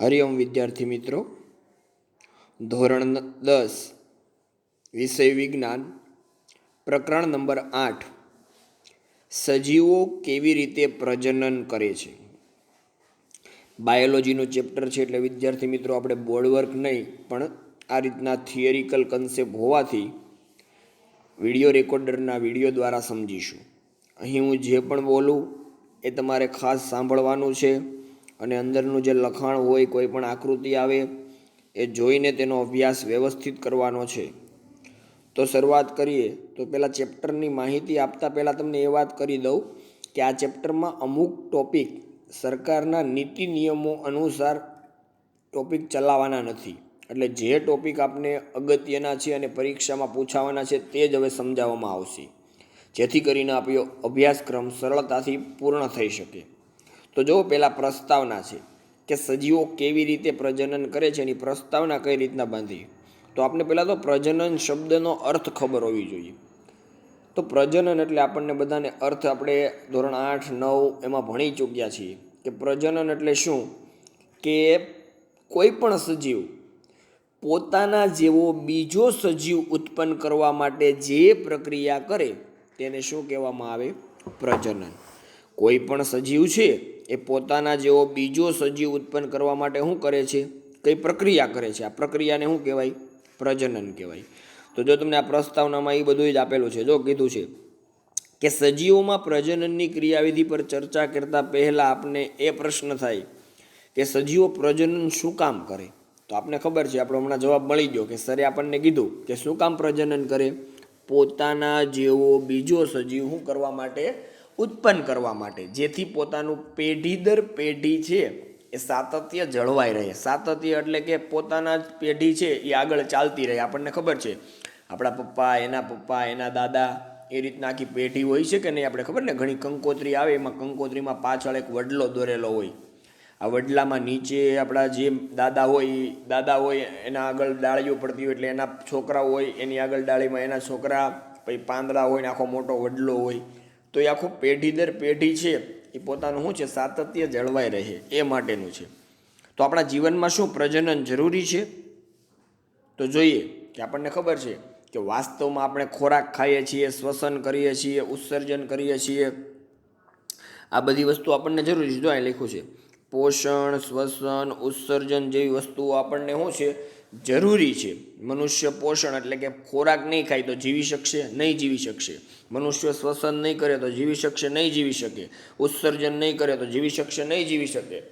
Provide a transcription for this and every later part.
હરિઓમ વિદ્યાર્થી મિત્રો. ધોરણ દસ, વિષય વિજ્ઞાન, પ્રકરણ નંબર આઠ. સજીવો કેવી રીતે પ્રજનન કરે છે? બાયોલોજીનું ચેપ્ટર છે એટલે વિદ્યાર્થી મિત્રો આપણે બોર્ડ વર્ક નહીં, પણ આ રીતના થિયરિકલ કન્સેપ્ટ હોવાથી વીડિયો રેકોર્ડરના વીડિયો દ્વારા સમજીશું. અહીં હું જે પણ બોલું એ તમારે ખાસ સાંભળવાનું છે. અને અંદરનું જે લખાણ હોય, કોઈ પણ આકૃતિ આવે, એ જોઈને તેનો અભ્યાસ વ્યવસ્થિત કરવાનો છે. તો શરૂઆત કરીએ. તો પહેલાં ચેપ્ટરની માહિતી આપતા પહેલાં તમને એ વાત કરી દઉં કે આ ચેપ્ટરમાં અમુક ટોપિક સરકારના નીતિ નિયમો અનુસાર ટોપિક ચલાવવાના નથી. એટલે જે ટોપિક આપને અગત્યના છે અને પરીક્ષામાં પૂછાવાના છે, તે જ હવે સમજાવવામાં આવશે. જેથી કરીને આપ્યો અભ્યાસક્રમ સરળતાથી પૂર્ણ થઈ શકે. તો જો પહેલાં પ્રસ્તાવના છે કે સજીવો કેવી રીતે પ્રજનન કરે છે, એની પ્રસ્તાવના કઈ રીતના બાંધી. તો આપણે પહેલાં તો પ્રજનન શબ્દનો અર્થ ખબર હોવી જોઈએ. તો પ્રજનન એટલે આપણને બધાને અર્થ આપણે ધોરણ આઠ, નવ એમાં ભણી ચૂક્યા છીએ કે પ્રજનન એટલે શું? કે કોઈ પણ સજીવ પોતાના જેવો બીજો સજીવ ઉત્પન્ન કરવા માટે જે પ્રક્રિયા કરે, તેને શું કહેવામાં આવે? પ્રજનન. કોઈ પણ સજીવ છે એ પોતાના જેવો બીજો સજીવ ઉત્પન્ન કરવા માટે શું કરે છે? કઈ પ્રક્રિયા કરે છે? આ પ્રક્રિયાને શું કહેવાય? પ્રજનન કહેવાય. તો જો તમને આ પ્રસ્તાવનામાં એ બધું જ આપેલું છે, જો કીધું છે કે સજીવોમાં પ્રજનનની ક્રિયાવિધિ પર ચર્ચા કરતા પહેલાં આપને એ પ્રશ્ન થાય કે સજીવો પ્રજનન શું કામ કરે? તો આપને ખબર છે, આપણો હમણાં જવાબ મળી ગયો કે સરે આપણને કીધું કે શું કામ પ્રજનન કરે? પોતાના જેવો બીજો સજીવ શું કરવા માટે ઉત્પન્ન કરવા માટે. જેથી પોતાનું પેઢી દર પેઢી છે એ સાતત્ય જળવાઈ રહે. સાતત્ય એટલે કે પોતાના જ પેઢી છે એ આગળ ચાલતી રહે. આપણને ખબર છે, આપણા પપ્પા, એના પપ્પા, એના દાદા એ રીતના આખી પેઢી હોય છે કે નહીં આપણે ખબર? ને ઘણી કંકોત્રી આવે, એમાં કંકોત્રીમાં પાછળ એક વડલો દોરેલો હોય. આ વડલામાં નીચે આપણા જે દાદા હોય દાદા હોય, એના આગળ ડાળીઓ પડતી હોય એટલે એના છોકરાઓ હોય, એની આગળ ડાળીમાં એના છોકરા, પછી પાંદડા હોય ને આખો મોટો વડલો હોય તો એ આખું પેઢી દર પેઢી છે, એ પોતાનું શું છે, સાતત્ય જળવાઈ રહે, એ માટેનું છે. તો આપણા જીવનમાં શું પ્રજનન જરૂરી છે? તો જોઈએ કે આપણને ખબર છે કે વાસ્તવમાં આપણે ખોરાક ખાઈએ છીએ, શ્વસન કરીએ છીએ, ઉત્સર્જન કરીએ છીએ. આ બધી વસ્તુ આપણને જરૂરી છે. જો અહીં લખ્યું છે, પોષણ, શ્વસન, ઉત્સર્જન જેવી વસ્તુઓ આપણને શું છે જરૂરી છે. મનુષ્ય પોષણ એટલે કે ખોરાક નહીં ખાય તો જીવી શકશે, નહીં જીવી શકશે. મનુષ્ય શ્વસન નહીં કરે તો જીવી શકશે, નહીં જીવી શકે. ઉત્સર્જન નહીં કરે તો જીવી શકશે, નહીં જીવી શકે.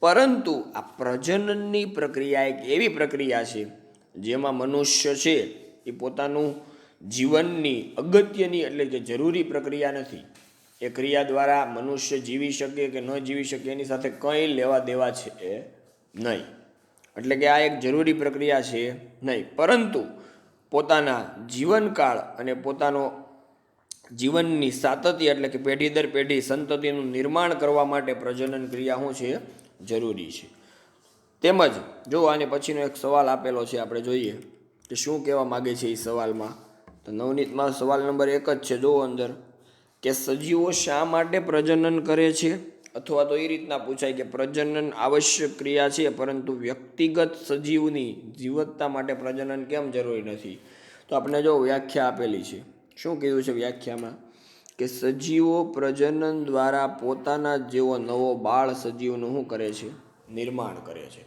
પરંતુ આ પ્રજનનની પ્રક્રિયા એક એવી પ્રક્રિયા છે, જેમાં મનુષ્ય છે એ પોતાનું જીવનની અગત્યની એટલે કે જરૂરી પ્રક્રિયા નથી. એ ક્રિયા દ્વારા મનુષ્ય જીવી શકે કે ન જીવી શકે એની સાથે કંઈ લેવા દેવા છે એ નહીં. એટલે કે આ એક જરૂરી પ્રક્રિયા છે નહીં. પરંતુ પોતાના જીવનકાળ અને પોતાનો જીવનની સાતત્ય એટલે કે પેઢી દર પેઢી સંતતિનું નિર્માણ કરવા માટે પ્રજનન ક્રિયા શું છે? જરૂરી છે. તેમજ જો આને પછીનો એક સવાલ આપેલો છે, આપણે જોઈએ કે શું કહેવા માગે છે એ સવાલમાં. તો નવનીતમાં સવાલ નંબર એક જ છે જુઓ અંદર કે સજીવો શા માટે પ્રજનન કરે છે? અથવા તો એ રીતના પૂછાય કે પ્રજનન આવશ્યક ક્રિયા છે, પરંતુ વ્યક્તિગત સજીવની જીવતતા માટે પ્રજનન કેમ જરૂરી નથી? તો આપણે જો વ્યાખ્યા આપેલી છે. શું કીધું છે વ્યાખ્યામાં? કે સજીવો પ્રજનન દ્વારા પોતાના જેવો નવો બાળ સજીવનું શું કરે છે? નિર્માણ કરે છે.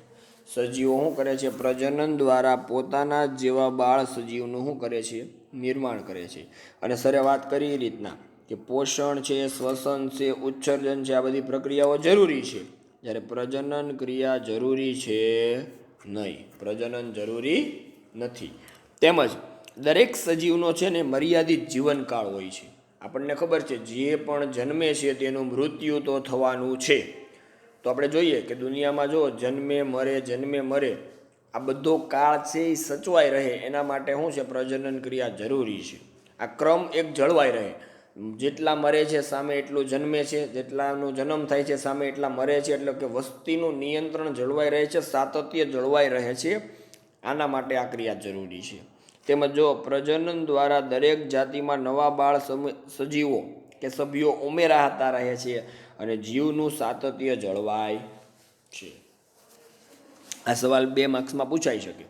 સજીવો શું કરે છે? પ્રજનન દ્વારા પોતાના જેવા બાળ સજીવનું શું કરે છે? નિર્માણ કરે છે. અને સરે વાત કરી એ રીતના. કે પોષણ છે, શ્વસન છે ઉત્સર્જન છે, આ બધી પ્રક્રિયાઓ જરૂરી છે. જ્યારે પ્રજનન ક્રિયા જરૂરી છે નહીં. પ્રજનન જરૂરી નથી. તેમજ દરેક સજીવનો છે ને મર્યાદિત જીવનકાળ હોય છે. આપણને ખબર છે, જે પણ જન્મે છે તેનું મૃત્યુ તો થવાનું છે. તો આપણે જોઈએ કે દુનિયામાં જો જન્મે, મરે જન્મે, મરે, આ બધો કાળ છે એ સચવાઈ રહે. એના માટે શું છે? પ્રજનન ક્રિયા જરૂરી છે. આ ક્રમ એક જળવાઈ રહે. જેટલા મરે છે સામે એટલું જન્મે છે, જેટલાનો જન્મ થાય છે સામે એટલા મરે છે, એટલે કે વસ્તીનું નિયંત્રણ જળવાઈ રહે છે, સાતત્ય જળવાઈ રહે છે, આના માટે આ ક્રિયા જરૂરી છે. તેમજ જો પ્રજનન દ્વારા દરેક જાતિમાં નવા બાળ સજીવો કે સભ્યો ઉમેરાતા રહે છે અને જીવનું સાતત્ય જળવાય છે. આ સવાલ બે માર્ક્સમાં પૂછાઈ શકે.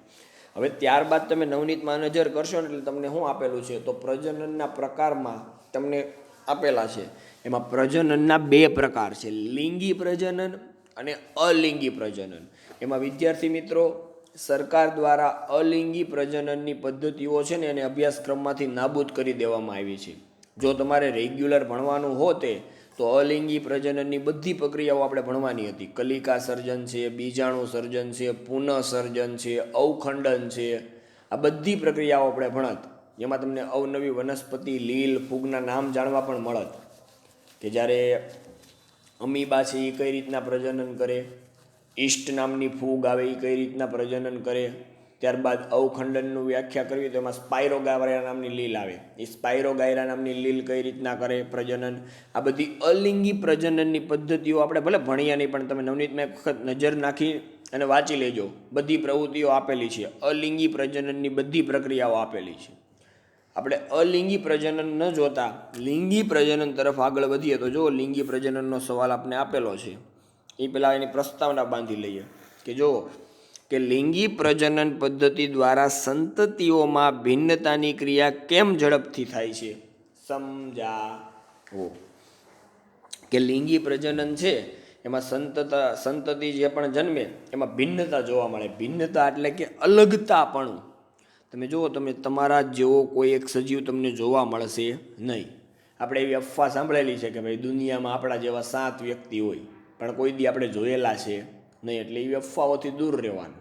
હવે ત્યારબાદ તમે નવનીતમાં નજર કરશો ને એટલે તમને શું આપેલું છે, તો પ્રજનનના પ્રકારમાં તમને આપેલા છે. એમાં પ્રજનનના બે પ્રકાર છે. લિંગી પ્રજનન અને અલિંગી પ્રજનન. એમાં વિદ્યાર્થી મિત્રો, સરકાર દ્વારા અલિંગી પ્રજનનની પદ્ધતિઓ છે ને એને અભ્યાસક્રમમાંથી નાબૂદ કરી દેવામાં આવી છે. જો તમારે રેગ્યુલર ભણવાનું હોતે, તો અલિંગી પ્રજનનની બધી પ્રક્રિયાઓ આપણે ભણવાની હતી. કલિકા સર્જન છે, બીજાણુ સર્જન છે પુનઃ સર્જન છે, અવખંડન છે. આ બધી પ્રક્રિયાઓ આપણે ભણત. જેમાં તમને અવનવી વનસ્પતિ, લીલ, ફૂગના નામ જાણવા પણ મળત. કે જ્યારે અમીબા છે એ કઈ રીતના પ્રજનન કરે, ઈષ્ટ નામની ફૂગ આવે એ કઈ રીતના પ્રજનન કરે, ત્યારબાદ અવખંડનનું વ્યાખ્યા કરવી તો એમાં સ્પાયરોગાયરા નામની લીલ આવે. એ સ્પાયરોગાયરા નામની લીલ કઈ રીતના કરે પ્રજનન? આ બધી અલિંગી પ્રજનનની પદ્ધતિઓ આપણે ભલે ભણ્યા નહીં પણ તમે નવનીતમાં એક વખત નજર નાખી અને વાંચી લેજો. બધી પ્રવૃત્તિઓ આપેલી છે. અલિંગી પ્રજનનની બધી પ્રક્રિયાઓ આપેલી છે. આપણે અલિંગી પ્રજનન ન જોતા, લિંગી પ્રજનન તરફ આગળ વધીએ તો જો લિંગી પ્રજનનનો સવાલ આપણે આપેલો છે, એ પહેલાં એની પ્રસ્તાવના બાંધી લઈએ કે જો કે લિંગી પ્રજનન પદ્ધતિ દ્વારા સંતતિઓમાં ભિન્નતાની ક્રિયા કેમ ઝડપથી થાય છે? સમજાવો. કે લિંગી પ્રજનન છે, એમાં સંતતા, સંતતિ જે પણ જન્મે, એમાં ભિન્નતા જોવા મળે. ભિન્નતા એટલે કે અલગતાપણું. તમે જુઓ તમે તમારા જેવો કોઈ એક સજીવ તમને જોવા મળશે નહીં. આપણે એવી અફવા સાંભળેલી છે કે ભાઈ દુનિયામાં આપણા જેવા સાત વ્યક્તિ હોય, પણ કોઈ દી આપણે જોયેલા છે નહીં એટલે એવી અફવાઓથી દૂર રહેવાનું.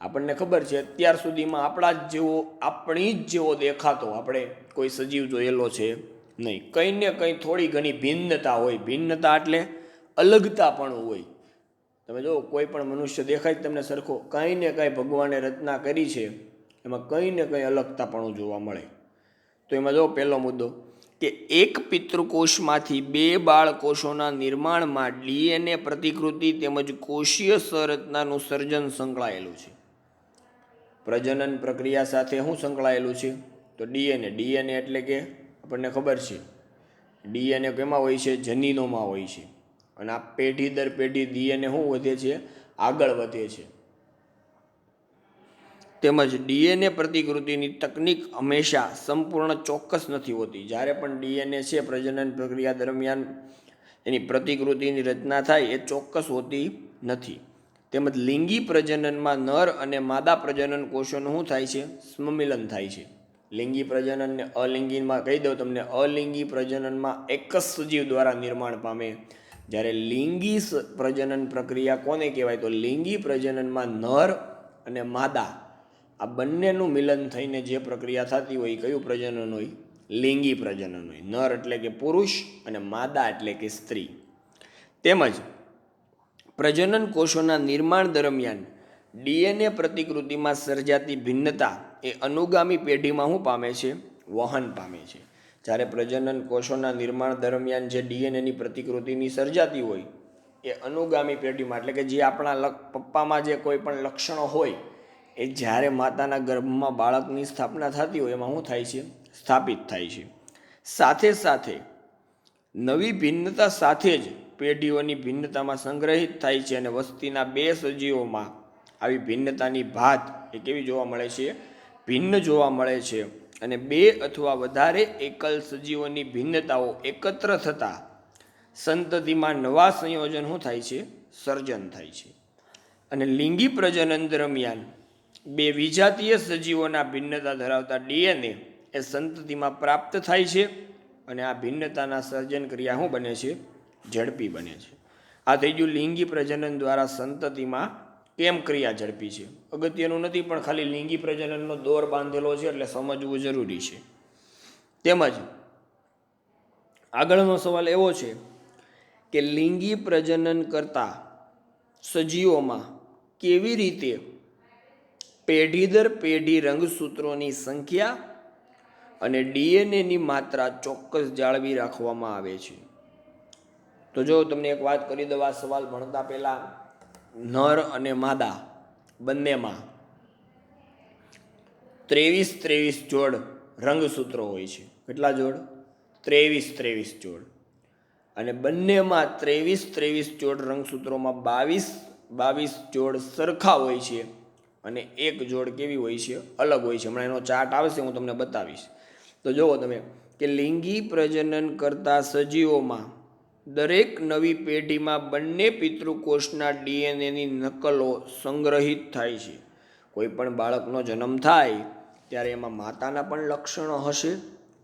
આપણને ખબર છે, અત્યાર સુધીમાં આપણા જ જેવો, આપણી જ જેવો દેખાતો આપણે કોઈ સજીવ જોયેલો છે નહીં. કંઈ ને કંઈ થોડી ઘણી ભિન્નતા હોય. ભિન્નતા એટલે અલગતા પણ હોય. તમે જો કોઈ પણ મનુષ્ય દેખાય તમને સરખો. કંઈ ને કંઈ ભગવાને રચના કરી છે. એમાં કંઈ ને કંઈ અલગતાપણું જોવા મળે. તો એમાં જો પહેલો મુદ્દો કે એક પિતૃકોષમાંથી બે બાળકોષોના નિર્માણમાં ડીએનએ પ્રતિકૃતિ તેમજ કોષીય સંરચનાનું સર્જન સંકળાયેલું છે. પ્રજનન પ્રક્રિયા સાથે શું સંકળાયેલું છે? તો ડીએનએ. ડીએનએ એટલે કે આપણને ખબર છે, ડીએનએ કેમાં હોય છે? જનીનોમાં હોય છે. અને આ પેઢી દર પેઢી ડીએનએ શું વધે છે? આગળ વધે છે. તેમજ ડીએનએ પ્રતિકૃતિની તકનિક હંમેશા સંપૂર્ણ ચોક્કસ નથી હોતી. જ્યારે પણ ડીએનએ છે, પ્રજનન પ્રક્રિયા દરમિયાન એની પ્રતિકૃતિની રચના થાય, એ ચોક્કસ હોતી નથી. તેમજ લિંગી પ્રજનનમાં નર અને માદા પ્રજનન કોષોનું શું થાય છે? સ્મમિલન થાય છે. લિંગી પ્રજનન ને અલિંગીમાં કહી દઉં તમને, અલિંગી પ્રજનનમાં એક જ સજીવ દ્વારા નિર્માણ પામે. જ્યારે લિંગી પ્રજનન પ્રક્રિયા કોને કહેવાય? તો લિંગી પ્રજનનમાં નર અને માદા આ બંનેનું મિલન થઈને જે પ્રક્રિયા થતી હોય એ કયું પ્રજનન હોય? લિંગી પ્રજનન હોય. નર એટલે કે પુરુષ અને માદા એટલે કે સ્ત્રી. તેમજ પ્રજનન કોષોના નિર્માણ દરમિયાન ડીએનએ પ્રતિકૃતિમાં સર્જાતી ભિન્નતા એ અનુગામી પેઢીમાં શું પામે છે? વહન પામે છે. જ્યારે પ્રજનન કોષોના નિર્માણ દરમિયાન જે ડીએનએની પ્રતિકૃતિની સર્જાતી હોય એ અનુગામી પેઢીમાં, એટલે કે જે આપણા લ પપ્પામાં જે કોઈ પણ લક્ષણો હોય એ જ્યારે માતાના ગર્ભમાં બાળકની સ્થાપના થતી હોય, એમાં શું થાય છે? સ્થાપિત થાય છે. સાથે સાથે નવી ભિન્નતા સાથે જ પેઢીઓની ભિન્નતામાં સંગ્રહિત થાય છે અને વસ્તીના બે સજીવોમાં આવી ભિન્નતાની ભાત એ કેવી જોવા મળે છે? ભિન્ન જોવા મળે છે અને બે અથવા વધારે એકલ સજીવોની ભિન્નતાઓ એકત્ર થતાં સંતતિમાં નવા સંયોજન શું થાય છે? સર્જન થાય છે. અને લિંગી પ્રજનન દરમિયાન બે વિજાતીય સજીવોના ભિન્નતા ધરાવતા ડીએનએ એ સંતતિમાં પ્રાપ્ત થાય છે અને આ ભિન્નતાના સર્જન ક્રિયા શું બને છે? ઝડપી બને છે. આ થઈ ગયું લિંગી પ્રજનન દ્વારા સંતતિમાં કેમ ક્રિયા ઝડપી છે? અગત્યનું નથી, પણ ખાલી લિંગી પ્રજનનનો દોર બાંધેલો છે એટલે સમજવું જરૂરી છે. તેમજ આગળનો સવાલ એવો છે કે લિંગી પ્રજનન કરતા સજીવોમાં કેવી રીતે પેઢી દર પેઢી રંગસૂત્રોની સંખ્યા અને ડીએનએની માત્રા ચોક્કસ જાળવી રાખવામાં આવે છે. તો જો તમને એક વાત કરી દઉં, આ સવાલ ભણતા પહેલાં નર અને માદા બંનેમાં ત્રેવીસ ત્રેવીસ જોડ રંગસૂત્રો હોય છે. કેટલા જોડ? ત્રેવીસ ત્રેવીસ જોડ. અને બંનેમાં ત્રેવીસ ત્રેવીસ જોડ રંગસૂત્રોમાં બાવીસ બાવીસ જોડ સરખા હોય છે. અને એક જોડ કેવી હોય છે, અલગ હોય છે. હમણાં એનો ચાર્ટ આવશે, હું તમને બતાવીશ. તો જુઓ તમે કે લિંગી પ્રજનન કરતા સજીવોમાં દરેક નવી પેઢીમાં બંને પિતૃકોષના ડીએનએની નકલો સંગ્રહિત થાય છે. કોઈ પણ બાળકનો જન્મ થાય, ત્યારે એમાં માતાના પણ લક્ષણો હશે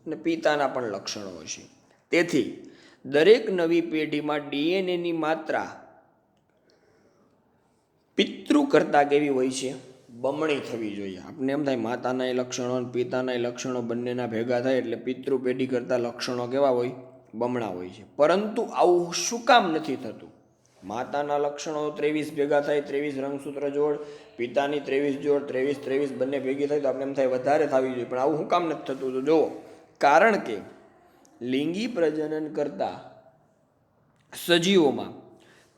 અને પિતાના પણ લક્ષણો હશે. તેથી, દરેક નવી પેઢીમાં ડીએનએની માત્રા પિતૃ કરતાં કેવી હોય છે? બમણી થવી જોઈએ. આપણે એમ થાય માતાનાય લક્ષણો અને પિતાનાય લક્ષણો બંનેના ભેગા થાય એટલે પિતૃ પેઢી કરતાં લક્ષણો કેવા હોય? બમણા હોય છે. પરંતુ આવું શું કામ નથી થતું? માતાના લક્ષણો ત્રેવીસ ભેગા થાય, ત્રેવીસ રંગસૂત્ર જોડ, પિતાની ત્રેવીસ જોડ, ત્રેવીસ ત્રેવીસ બંને ભેગી થાય તો આપણે એમ થાય વધારે થવી જોઈએ. પણ આવું શું કામ નથી થતું? તો જુઓ, કારણ કે લિંગી પ્રજનન કરતા સજીવોમાં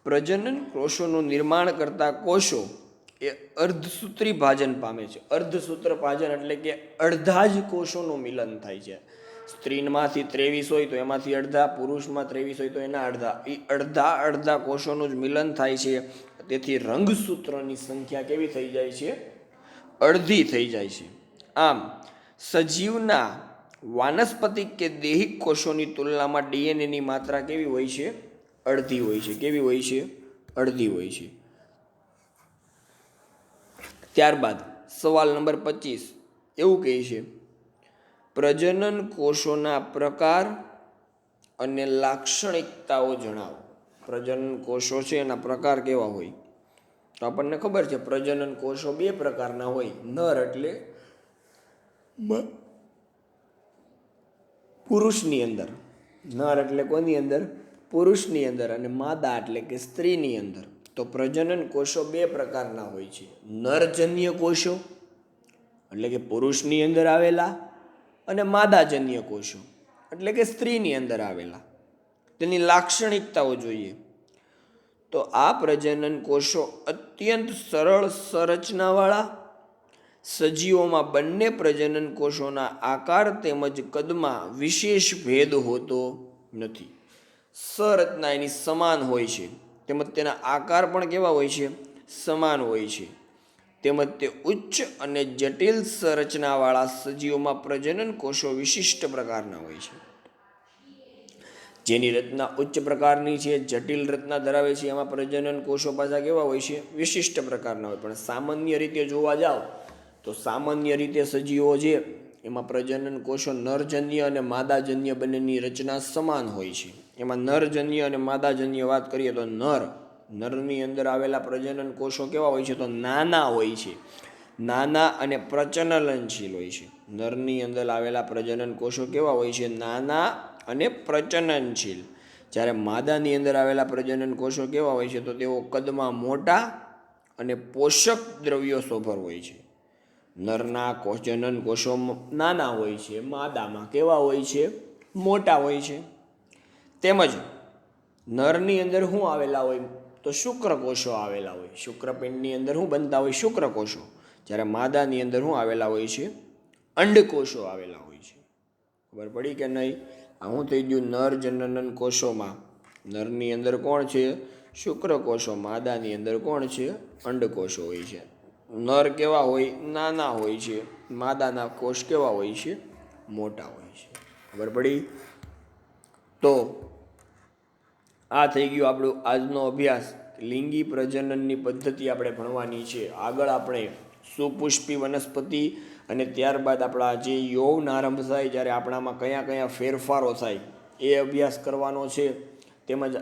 પ્રજનન કોષોનું નિર્માણ કરતા કોષો એ અર્ધસૂત્રી ભાજન પામે છે. અર્ધસૂત્ર ભાજન એટલે કે અડધા જ કોષોનું મિલન થાય છે. સ્ત્રીમાંથી ત્રેવીસ હોય તો એમાંથી અડધા, પુરુષમાં ત્રેવીસ હોય તો એના અડધા. એ અડધા અડધા કોષોનું જ મિલન થાય છે. તેથી રંગસૂત્રની સંખ્યા કેવી થઈ જાય છે? અડધી થઈ જાય છે. આમ, સજીવના વાનસ્પતિક કે દેહિક કોષોની તુલનામાં ડીએનએની માત્રા કેવી હોય છે? અડધી હોય છે. કેવી હોય છે? અડધી હોય છે. ત્યારબાદ સવાલ નંબર પચીસ. એવું કહે છે, પ્રજનન કોષોના પ્રકાર અને લાક્ષણિકતાઓ જણાવો. પ્રજનન કોષો છે એના પ્રકાર કેવા હોય? તો આપણને ખબર છે, પ્રજનન કોષો બે પ્રકારના હોય. નર એટલે પુરુષની અંદર. નર એટલે કોની અંદર? પુરુષની અંદર અને માદા એટલે કે સ્ત્રીની અંદર. તો પ્રજનન કોષો બે પ્રકારના હોય છે. નરજન્ય કોષો, એટલે કે પુરુષની અંદર આવેલા અને માદાજન્ય કોષો, એટલે કે સ્ત્રીની અંદર આવેલા. તેની લાક્ષણિકતાઓ જોઈએ. તો આ પ્રજનન કોષો અત્યંત સરળ સંરચનાવાળા, સજીવોમાં બંને પ્રજનન કોષોના આકાર તેમજ કદમાં વિશેષ ભેદ હોતો નથી. સંરચના એની સમાન હોય છે. તેમજ તેના આકાર પણ કેવા હોય છે? સમાન હોય છે. તેમજ તે ઉચ્ચ અને જટિલ સંરચનાવાળા સજીવોમાં પ્રજનન કોષો વિશિષ્ટ પ્રકારના હોય છે. જેની રચના ઉચ્ચ પ્રકારની છે, જટિલ રચના ધરાવે છે, એમાં પ્રજનન કોષો પાછા કેવા હોય છે? વિશિષ્ટ પ્રકારના હોય. પણ સામાન્ય રીતે જોવા જાઓ તો સામાન્ય રીતે સજીવો છે એમાં પ્રજનન કોષો નરજન્ય અને માદાજન્ય બંનેની રચના સમાન હોય છે. એમાં નરજન્ય અને માદાજન્ય વાત કરીએ તો નર. નરની અંદર આવેલા પ્રજનન કોષો કેવા હોય છે તો નાના હોય છે. નાના અને પ્રચનનશીલ હોય છે. નરની અંદર આવેલા પ્રજનન કોષો કેવા હોય છે? નાના અને પ્રચનનશીલ. જ્યારે માદાની અંદર આવેલા પ્રજનન કોષો કેવા હોય છે તો તેઓ કદમાં મોટા અને પોષક દ્રવ્યો સોભર હોય છે. નરના જનન કોષો નાના હોય છે. માદામાં કેવા હોય છે? મોટા હોય છે. તેમજ નરની અંદર શું આવેલા હોય તો શુક્રકોષો આવેલા હોય. શુક્રપિંડની અંદર શું બનતા હોય શુક્રકોષો. જ્યારે માદાની અંદર શું આવેલા હોય છે, અંડકોષો આવેલા હોય છે. ખબર પડી કે નહીં? આ હું થઈ ગયું નર જનનન કોષોમાં. નરની અંદર કોણ છે? શુક્રકોષો. માદાની અંદર કોણ છે? અંડકોષો હોય છે. નર કેવા હોય? નાના હોય છે. માદાના કોષ કેવા હોય છે? મોટા હોય છે. ખબર પડી? તો આ થઈ ગયું આપણું આજનો અભ્યાસ. લિંગી પ્રજનનની પદ્ધતિ આપણે ભણવાની છે. આગળ આપણે સુપુષ્પી વનસ્પતિ અને ત્યારબાદ આપણા જે યૌન આરંભ થાય જ્યારે આપણામાં કયા કયા ફેરફારો થાય એ અભ્યાસ કરવાનો છે. તેમજ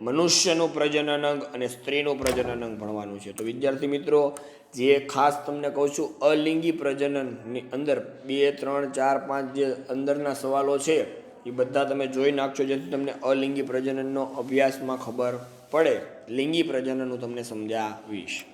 મનુષ્યનું પ્રજનન અંગ અને સ્ત્રીનું પ્રજનન અંગ ભણવાનું છે. તો વિદ્યાર્થી મિત્રો, જે ખાસ તમને કહું છું, અલિંગી પ્રજનનની અંદર બે, ત્રણ, ચાર, પાંચ જે અંદરના સવાલો છે એ બધા તમે જોઈ નાખજો જેથી તમને અલિંગી પ્રજનનનો અભ્યાસમાં ખબર પડે. લિંગી પ્રજનન હું તમને સમજાવીશ.